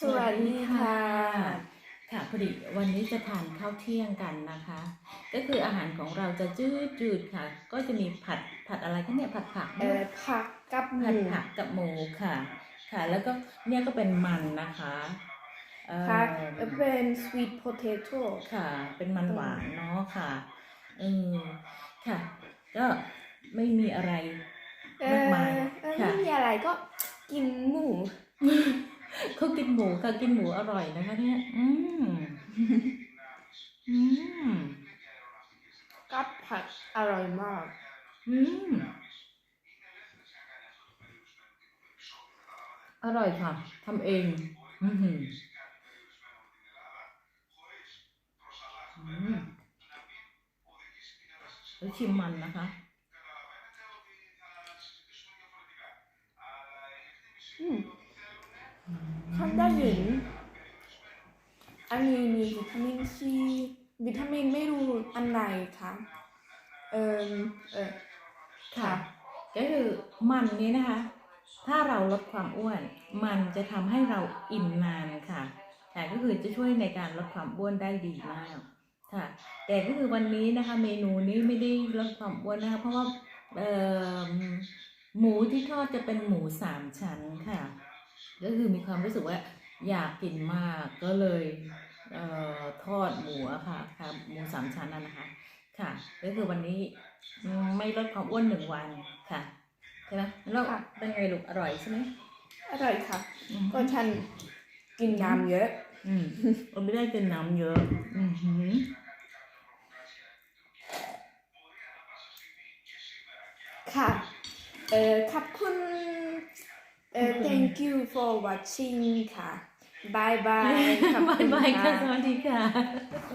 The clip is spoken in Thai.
สวัสดีค่ะ ค่ะพอดีวันนี้จะทานข้าวเที่ยงกันนะคะ ก็คืออาหารของเราจะจืดจืดๆค่ะ ก็จะมีผัดผัดอะไรคะเนี่ยผัดผักเอ่อผักกับหผัดมูผักกับหมูค่ะ ค่ะ แล้วก็เนี่ยก็เป็นมันนะคะเอ่อค่ะเอ่อเป็น sweet potato ค่ะ เป็นมันหวานเนาะค่ะเออค่ะ ก็ไม่มีอะไร เอ่มากอมายเอ่อค่ะ ไม่มีอะไรก็กินหมู เขากินหมูค่ะกินหมูอร่อยนะคะเนี่ย อืม อืม กับผักอร่อยมาก อืม อร่อยค่ะทำเอง อือหืออืมแล้วชิมมันนะคะอืม ฉันได้เห็นอันนี้มีวิตามินซีวิตามินไม่รู้อันไหนคะเอ่อเออค่ะ ก็คือมันนี้นะคะ ถ้าเราลดความอ้วน มันจะทำให้เราอิ่มนานค่ะแต่ก็คือจะช่วยในการลดความอ้วนได้ดีมากค่ะ แต่ก็คือวันนี้นะคะ เมนูนี้ไม่ได้ลดความอ้วนนะคะเพราะว่าเอ่อหมูที่ทอดจะเป็นหมูสามชั้นค่ะ ก็คือมีความรู้สึกว่าอยากกินมากก็เลยเอ่อทอดหมูอะค่ะค่ะหมูสามชั้นนะนะคะ ค่ะ ก็คือวันนี้อืมไม่ลดความอ้วนหนึ่งวันค่ะใช่ไหมแล้วค่ะ เป็นไงลูกอร่อยใช่ไหมอร่อยค่ะ อืมก็ฉันกินน้ำเยอะ อืมเราไม่ได้กินน้ำเยอะ อือหือค่ะ เอ่อขอบคุณเอ่อ Uh, thank you for watching ค่ะ bye bye bye ขอบคุณ บายบายค่ะสวัสดีค่ะ